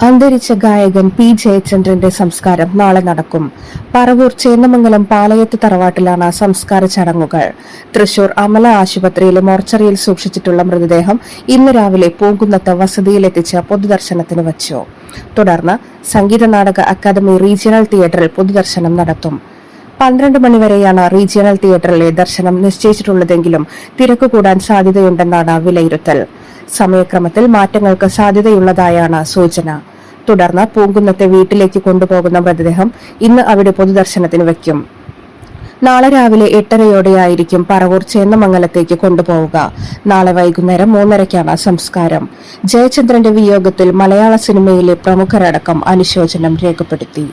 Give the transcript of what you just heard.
അന്തരിച്ച ഗായകൻ പി ജയചന്ദ്രന്റെ സംസ്കാരം നാളെ നടക്കും. പറവൂർ ചേന്നമംഗലം പാളയത്ത് തറവാട്ടിലാണ് സംസ്കാര ചടങ്ങുകൾ. തൃശൂർ അമല ആശുപത്രിയിലെ മോർച്ചറിയിൽ സൂക്ഷിച്ചിട്ടുള്ള മൃതദേഹം ഇന്ന് രാവിലെ പൂങ്കുന്നത്ത് വസതിയിലെത്തിച്ച് പൊതുദർശനത്തിന് വച്ചു. തുടർന്ന് സംഗീത നാടക അക്കാദമി റീജിയണൽ തിയേറ്ററിൽ പൊതുദർശനം നടത്തും. പന്ത്രണ്ട് മണിവരെയാണ് റീജിയണൽ തിയേറ്ററിലെ ദർശനം നിശ്ചയിച്ചിട്ടുള്ളതെങ്കിലും തിരക്ക് കൂടാൻ സാധ്യതയുണ്ടെന്നാണ് വിലയിരുത്തൽ. സമയക്രമത്തിൽ മാറ്റങ്ങൾക്ക് സാധ്യതയുള്ളതായാണ് സൂചന. തുടർന്ന് പൂങ്കുന്നത്തെ വീട്ടിലേക്ക് കൊണ്ടുപോകുന്ന മൃതദേഹം ഇന്ന് അവിടെ പൊതുദർശനത്തിന് വയ്ക്കും. നാളെ രാവിലെ എട്ടരയോടെയായിരിക്കും പറവൂർ ചേന്നമംഗലത്തേക്ക് കൊണ്ടുപോവുക. നാളെ വൈകുന്നേരം മൂന്നരയ്ക്കാണ് സംസ്കാരം. ജയചന്ദ്രന്റെ വിയോഗത്തിൽ മലയാള സിനിമയിലെ പ്രമുഖരടക്കം അനുശോചനം രേഖപ്പെടുത്തി.